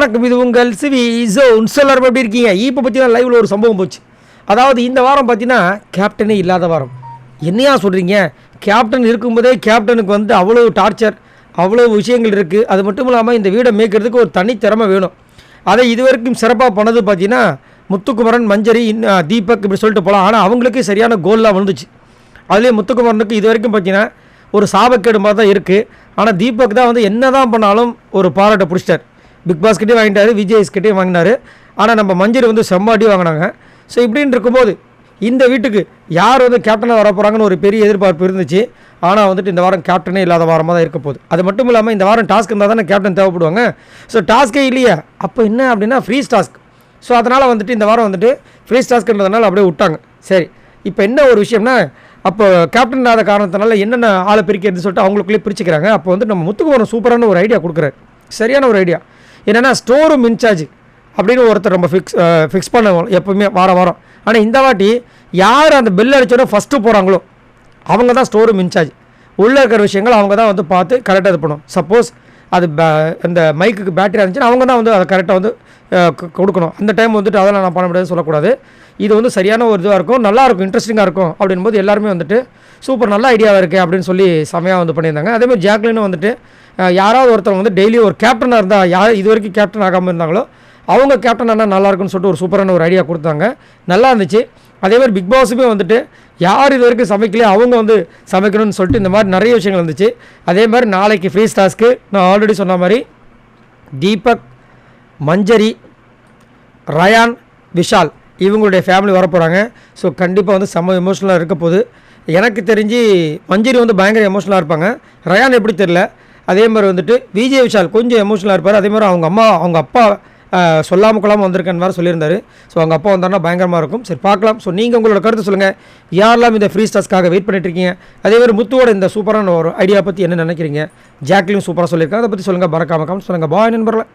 வணக்கம் இது உங்கள் சிவி ஜோன். எல்லாரும் எப்படி இருக்கீங்க? இப்போ பார்த்தீங்கன்னா லைவில் ஒரு சம்பவம் போச்சு. அதாவது இந்த வாரம் பார்த்தீங்கன்னா கேப்டனே இல்லாத வாரம். என்னையா சொல்கிறீங்க கேப்டன் இருக்கும்போதே கேப்டனுக்கு வந்து அவ்வளோ டார்ச்சர் அவ்வளோ விஷயங்கள் இருக்குது அது மட்டும் இல்லாமல் இந்த வீடை மேய்க்கிறதுக்கு ஒரு தனித்திறமை வேணும். அதை இதுவரைக்கும் சிறப்பாக பண்ணது பார்த்தீங்கன்னா முத்துக்குமரன் மஞ்சரி தீபக் இப்படி சொல்லிட்டு போகலாம் ஆனால் அவங்களுக்கு சரியான கோல்லாம் வந்துச்சு. அதுலேயே முத்துக்குமரனுக்கு இது வரைக்கும் பார்த்தீங்கன்னா ஒரு சாபக்கேடு மாதிரி தான் இருக்குது ஆனால் தீபக் தான் வந்து என்ன தான் பண்ணாலும் ஒரு பாராட்டை பிடிச்சிட்டார். பிக் பாஸ்கிட்டே வாங்கிட்டாரு விஜய்ஸ் வாங்கினாரு. ஆனால் நம்ம மஞ்சள் வந்து செம்மாடி வாங்கினாங்க. ஸோ இப்படின்னு இருக்கும்போது இந்த வீட்டுக்கு யார் வந்து கேப்டனாக வரப்போகிறாங்கன்னு ஒரு பெரிய எதிர்பார்ப்பு இருந்துச்சு. ஆனால் வந்துட்டு இந்த வாரம் கேப்டனே இல்லாத வாரமாக தான் இருக்க போகுது அது மட்டும் இல்லாமல் இந்த வாரம் டாஸ்க் இருந்தால் தானே கேப்டன் தேவைப்படுவாங்க. ஸோ டாஸ்க்கே இல்லையா. அப்போ என்ன அப்படின்னா ஃப்ரீஸ் டாஸ்க் ஸோ அதனால் வந்துட்டு இந்த வாரம் வந்துட்டு ஃப்ரீஸ் டாஸ்க்ன்றதுனால அப்படியே விட்டாங்க. சரி இப்போ என்ன ஒரு விஷயம்னா அப்போ கேப்டன் இல்லாத காரணத்தினால என்னென்ன ஆளை பிரிக்கிறதுன்னு சொல்லிட்டு அவங்களுக்குள்ளே பிரிச்சுக்கிறாங்க. அப்போ வந்து நம்ம முத்துக்குமரன் சூப்பரான ஒரு ஐடியா கொடுக்குறாரு. சரியான ஒரு ஐடியா என்னென்னா ஸ்டோர் ரூம் இன்சார்ஜ் அப்படின்னு ஒருத்தர் நம்ம ஃபிக்ஸ் ஃபிக்ஸ் பண்ணுவோம் எப்பவுமே வாரம் வாரம். ஆனால் இந்த வாட்டி யார் அந்த பெல் அடித்தோட ஃபஸ்ட்டு போகிறாங்களோ அவங்க தான் ஸ்டோர் ரூம் இன்சார்ஜ் உள்ளே இருக்கிற விஷயங்கள் அவங்க தான் வந்து பார்த்து கரெக்டாக இது பண்ணும் சப்போஸ் அது அந்த இந்த மைக்குக்கு பேட்டரி இருந்துச்சுன்னா அவங்க தான் வந்து அதை கரெக்டாக வந்து கொடுக்கணும். அந்த டைம் வந்துட்டு அதெல்லாம் நான் பண்ண முடியாதுன்னு சொல்லக்கூடாது. இது வந்து சரியான ஒரு இதுவாக இருக்கும். நல்லா இருக்கும் இன்ட்ரெஸ்டிங்காக இருக்கும் அப்படின்போது எல்லாருமே வந்துட்டு சூப்பர் நல்ல ஐடியாவாக இருக்குது அப்படின்னு சொல்லி செமையாக வந்து பண்ணியிருந்தாங்க. அதேமாதிரி ஜாக்லினும் வந்துட்டு யாராவது ஒருத்தவங்க வந்து டெய்லி ஒரு கேப்டனாக இருந்தால் யார் இது வரைக்கும் கேப்டன் ஆகாமல் இருந்தாங்களோ அவங்க கேப்டன் ஆனால் நல்லாயிருக்குன்னு சொல்லிட்டு ஒரு சூப்பரான ஒரு ஐடியா கொடுத்தாங்க. நல்லா இருந்துச்சு. அதே மாதிரி பிக் பாஸுமே வந்துட்டு யார் இது வரைக்கும் சமைக்கலையோ அவங்க வந்து சமைக்கணும்னு சொல்லிட்டு இந்த மாதிரி நிறைய விஷயங்கள் இருந்துச்சு. அதே மாதிரி நாளைக்கு ஃப்ரீ ஸ்டாஸ்க்கு நான் ஆல்ரெடி சொன்ன மாதிரி தீபக் மஞ்சரி ரயான் விஷால் இவங்களுடைய ஃபேமிலி வர போகிறாங்க ஸோ கண்டிப்பாக வந்து செம்ம எமோஷனலாக இருக்க போகுது. எனக்கு தெரிஞ்சு மஞ்சரி வந்து பயங்கர எமோஷனலாக இருப்பாங்க. ரயான் எப்படி தெரில அதே மாதிரி வந்துட்டு விஜய் விஷால் கொஞ்சம் எமோஷனலாக இருப்பார். அதே மாதிரி அவங்க அம்மா அவங்க அப்பா சொல்லாமல் கொள்ளாமல் வந்திருக்கேன் மாதிரி சொல்லியிருந்தாரு. ஸோ அவங்க அப்பா வந்தாருன்னா பயங்கரமாக இருக்கும். சரி பார்க்கலாம். ஸோ நீங்கள் உங்களோட கருத்து சொல்லுங்கள் யாரெல்லாம் இந்த ஃப்ரீ ஸ்டாஸ்க்காக வெயிட் பண்ணிட்டு இருக்கீங்க? அதே மாதிரி முத்துவோட இந்த சூப்பரான ஒரு ஐடியா பற்றி என்ன நினைக்கிறீங்க? ஜாக்லியும் சூப்பராக சொல்லியிருக்காங்க அதை பற்றி சொல்லுங்கள் மறக்காமல் சொல்லுங்கள் பாய் நண்பர்களை.